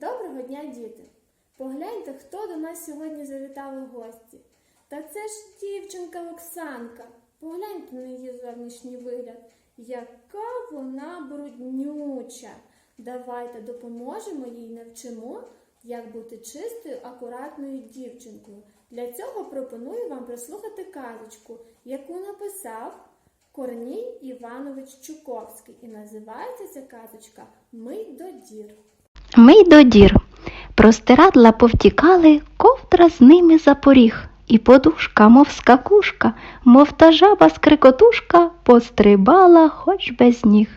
Доброго дня, діти! Погляньте, хто до нас сьогодні завітав у гості. Та це ж дівчинка Оксанка. Погляньте на її зовнішній вигляд. Яка вона бруднюча. Давайте допоможемо їй навчимо, як бути чистою, акуратною дівчинкою. Для цього пропоную вам прослухати казочку, яку написав Корній Іванович Чуковський. І називається ця казочка Мий до дір. Мий до дір. Простирадла повтікали, ковдра з ними за поріг. І подушка, мов скакушка, мов та жаба скрикотушка, пострибала хоч без ніг.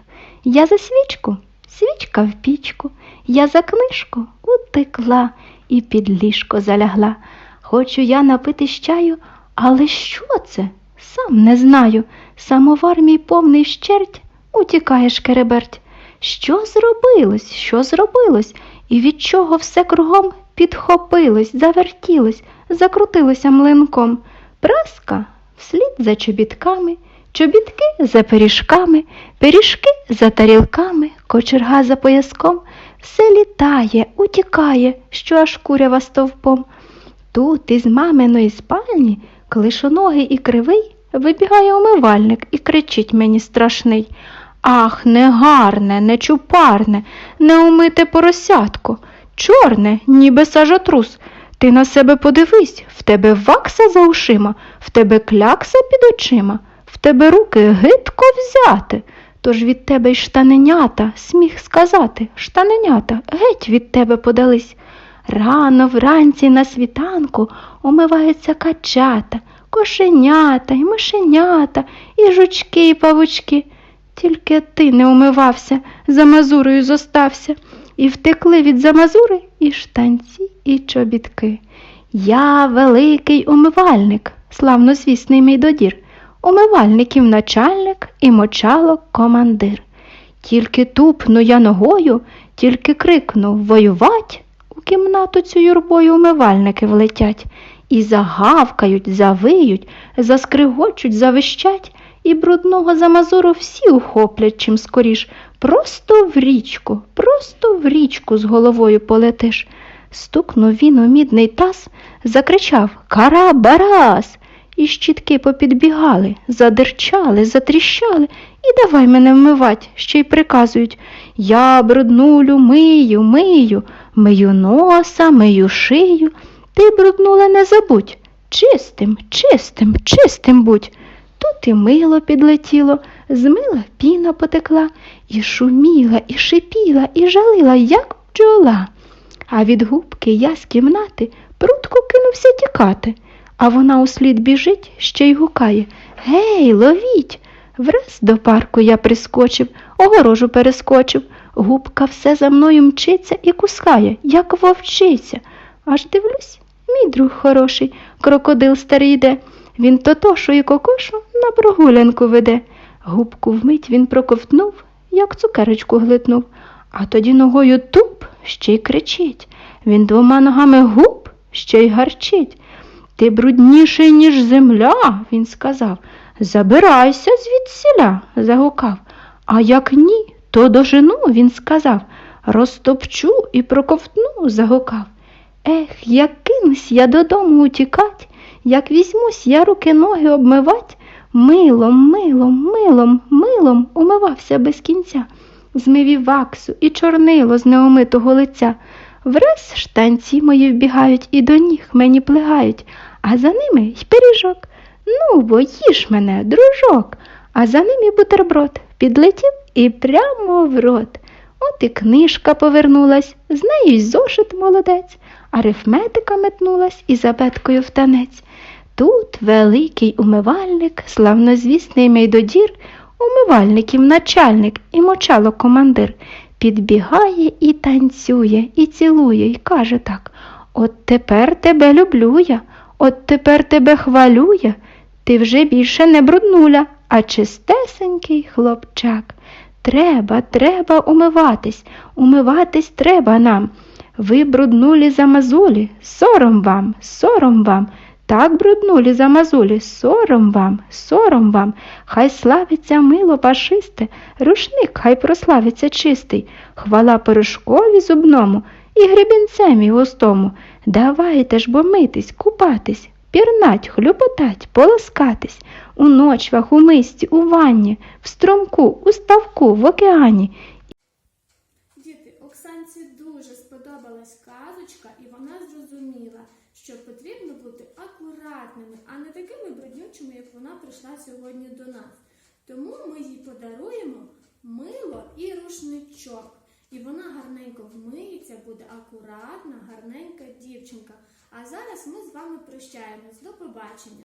Я за свічку, свічка в пічку, я за книжку утекла і під ліжко залягла. Хочу я напитись чаю, але що це? Сам не знаю. Самовар мій повний щерть, утікає шкереберть. Що зробилось? Що зробилось? І від чого все кругом підхопилось, завертілось, закрутилося млинком. Праска вслід за чобітками, чобітки за пиріжками, пиріжки за тарілками, кочерга за пояском. Все літає, утікає, що аж курява стовпом. Тут із маминої спальні, клишоногий і кривий, вибігає умивальник і кричить мені страшний. Ах, негарне, нечупарне, неумите поросятко, чорне, ніби сажотрус. Ти на себе подивись, в тебе вакса за ушима, в тебе клякса під очима, в тебе руки гидко взяти. Тож від тебе й штаненята, сміх сказати, штаненята геть від тебе подались. Рано вранці на світанку умиваються качата, кошенята й мишенята, і жучки, і павучки. Тільки ти не умивався, за мазурою зостався, і втекли від замазури і штанці, і чобітки. Я великий умивальник, славнозвісний мій додір, умивальників начальник і мочалок командир. Тільки тупну я ногою, тільки крикну воювать, у кімнату цю юрбою умивальники влетять, і загавкають, завиють, заскригочуть, завищать, і брудного замазуру всі ухоплять чим скоріш. Просто в річку, просто в річку з головою полетиш. Стукнув він у мідний таз, закричав Карабарас! І щітки попідбігали, задирчали, затріщали, і давай мене вмивать, ще й приказують Я бруднулю мию, мию, мию носа, мию шию. Ти, бруднула, не забудь. Чистим, чистим, чистим будь. Тут і мило підлетіло, з мила піна потекла, і шуміла, і шипіла, і жалила, як бджола. А від губки я з кімнати прутко кинувся тікати, а вона услід біжить, ще й гукає Гей, ловіть! Враз до парку я прискочив, огорожу перескочив. Губка все за мною мчиться і кускає, як вовчиця. Аж дивлюсь, мій друг хороший, крокодил старий йде. Він тотошу і кокошу на прогулянку веде. Губку вмить він проковтнув, як цукерочку глитнув, а тоді ногою туп ще й кричить. Він двома ногами губ ще й гарчить. Ти брудніший, ніж земля, він сказав. Забирайся звідсіля, загукав. А як ні, то дожену, він сказав. Розтопчу і проковтну, загукав. Ех, як кинусь я додому утікать, як візьмусь я руки ноги обмивать, милом, милом, милом, милом умивався без кінця, змив і ваксу, і чорнило з неомитого лиця. Враз штанці мої вбігають і до ніг мені плигають, а за ними й пиріжок. Ну, бо їж мене, дружок, а за ним і бутерброд підлетів і прямо в рот. От і книжка повернулась, з нею й зошит молодець, арифметика метнулась і за в танець. Тут великий умивальник, славнозвісний мейдодір, умивальників начальник і мочало командир, підбігає і танцює, і цілує, і каже так: От тепер тебе люблю я, от тепер тебе хвалю я, ти вже більше не бруднуля, а чистесенький хлопчак. Треба, треба умиватись, умиватись треба нам. Ви бруднулі замазулі, сором вам, сором вам. Так бруднулі замазулі, сором вам, сором вам, хай славиться мило пашисте, рушник хай прославиться чистий, хвала порошкові зубному і гребінцемі густому. Давайте ж бо митись, купатись, пірнать, хлюпотать, полоскатись, у ночвах, у мисті, у ванні, в струмку, у ставку, в океані. Сподобалась казочка, і вона зрозуміла, що потрібно бути акуратними, а не такими бруднючими, як вона прийшла сьогодні до нас. Тому ми їй подаруємо мило і рушничок. І вона гарненько вмиється, буде акуратна, гарненька дівчинка. А зараз ми з вами прощаємось. До побачення!